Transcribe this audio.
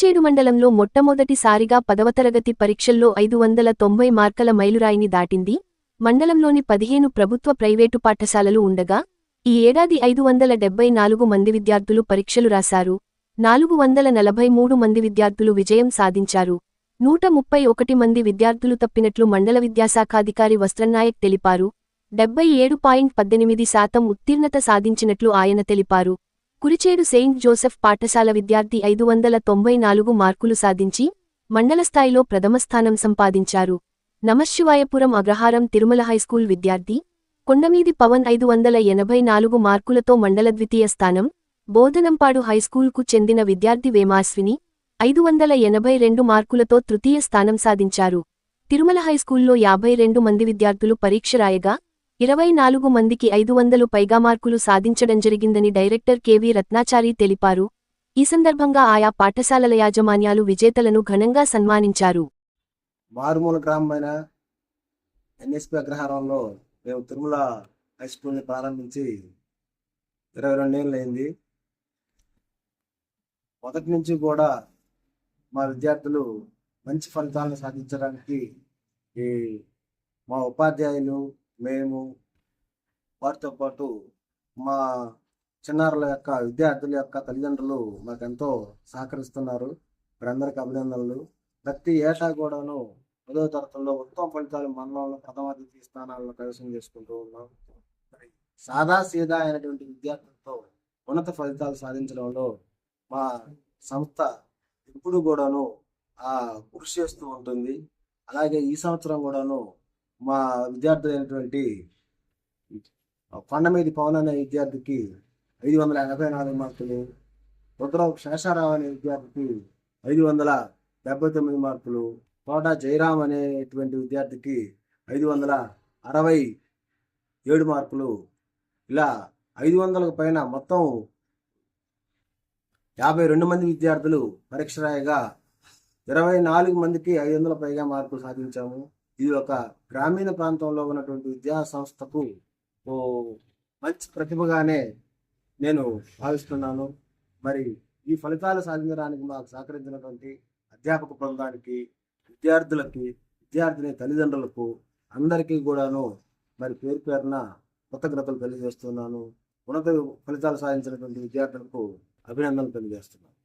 కురిచేడు మండలంలో మొట్టమొదటిసారిగా పదవ తరగతి పరీక్షల్లో ఐదు వందల తొంభై మార్కల మైలురాయిని దాటింది. మండలంలోని పదిహేను ప్రభుత్వ ప్రైవేటు పాఠశాలలు ఉండగా ఈ ఏడాది ఐదు వందల డెబ్బై నాలుగు మంది విద్యార్థులు పరీక్షలు రాశారు. నాలుగు వందల నలభై మూడు మంది విద్యార్థులు విజయం సాధించారు. నూట ముప్పై ఒకటి మంది విద్యార్థులు తప్పినట్లు మండల విద్యాశాఖాధికారి వస్త్రనాయక్ తెలిపారు. డెబ్బై ఏడు పాయింట్ పద్దెనిమిది శాతం ఉత్తీర్ణత సాధించినట్లు ఆయన తెలిపారు. కురిచేడు సెయింట్ జోసెఫ్ పాఠశాల విద్యార్థి ఐదు వందల తొంభై నాలుగు మార్కులు సాధించి మండల స్థాయిలో ప్రథమస్థానం సంపాదించారు. నమశివాయపురం అగ్రహారం తిరుమల హైస్కూల్ విద్యార్థి కొండమీది పవన్ ఐదు వందల ఎనభై నాలుగు మార్కులతో మండల ద్వితీయ స్థానం బోధనంపాడు హైస్కూల్కు చెందిన విద్యార్థి వేమాశ్విని ఐదు వందల ఎనభై రెండు మార్కులతో తృతీయ స్థానం సాధించారు. తిరుమల హైస్కూల్లో యాభై రెండు మంది విద్యార్థులు పరీక్ష రాయగా ఇరవై నాలుగు మందికి ఐదు వందలు పైగా మార్కులు సాధించడం జరిగిందని డైరెక్టర్ కెవి రత్నాచారి తెలిపారు. ఈ సందర్భంగా ఆయా పాఠశాలల యాజమాన్యాలు విజేతలను ఘనంగా సన్మానించారు. మారుమూల గ్రామమైన ఎన్ఎస్పి అగ్రహారంలో మేము తిరుమల హై స్కూల్ని ప్రారంభించి ఇరవై రెండేళ్ళు అయింది. మొదటి నుంచి కూడా మా విద్యార్థులు మంచి ఫలితాలను సాధించడానికి ఈ మా ఉపాధ్యాయులు మేము వారితో పాటు మా చిన్నారుల యొక్క విద్యార్థుల యొక్క తల్లిదండ్రులు మాకు ఎంతో సహకరిస్తున్నారు. వారందరికీ అభినందనలు. ప్రతి ఏటా కూడాను పదవ తరగతుల్లో ఉత్తమ ఫలితాలు మండలంలో ప్రథమ అతిథి స్థానాలను కైవసం చేసుకుంటూ ఉన్నాం. సాదా సీదా అయినటువంటి విద్యార్థులతో ఉన్నత ఫలితాలు సాధించడంలో మా సంస్థ ఎప్పుడు కూడాను ఆ కృషి చేస్తూ ఉంటుంది. అలాగే ఈ సంవత్సరం కూడాను మా విద్యార్థి అయినటువంటి కొండమీది పవన్ అనే విద్యార్థికి ఐదు వందల ఎనభై నాలుగు మార్కులు రుద్రరావు శేషారావు అనే విద్యార్థికి ఐదు వందల డెబ్బై తొమ్మిది మార్కులు తోట జయరామ్ అనేటువంటి విద్యార్థికి ఐదు వందల అరవై ఏడు మార్కులు. ఇలా ఐదు వందలకు పైన మొత్తం యాభై రెండు మంది విద్యార్థులు పరీక్ష రాయగా ఇరవై నాలుగు మందికి ఐదు వందల పైగా మార్కులు సాధించాము. ఇది ఒక గ్రామీణ ప్రాంతంలో ఉన్నటువంటి విద్యా సంస్థకు ఓ మంచి ప్రతిభగానే నేను భావిస్తున్నాను. మరి ఈ ఫలితాలు సాధించడానికి మాకు సహకరించినటువంటి అధ్యాపక బృందానికి విద్యార్థులకి విద్యార్థిని తల్లిదండ్రులకు అందరికీ కూడాను మరి పేరు పేరున కృతజ్ఞతలు తెలియజేస్తున్నాను. ఉన్నత ఫలితాలు సాధించినటువంటి విద్యార్థులకు అభినందనలు తెలియజేస్తున్నాను.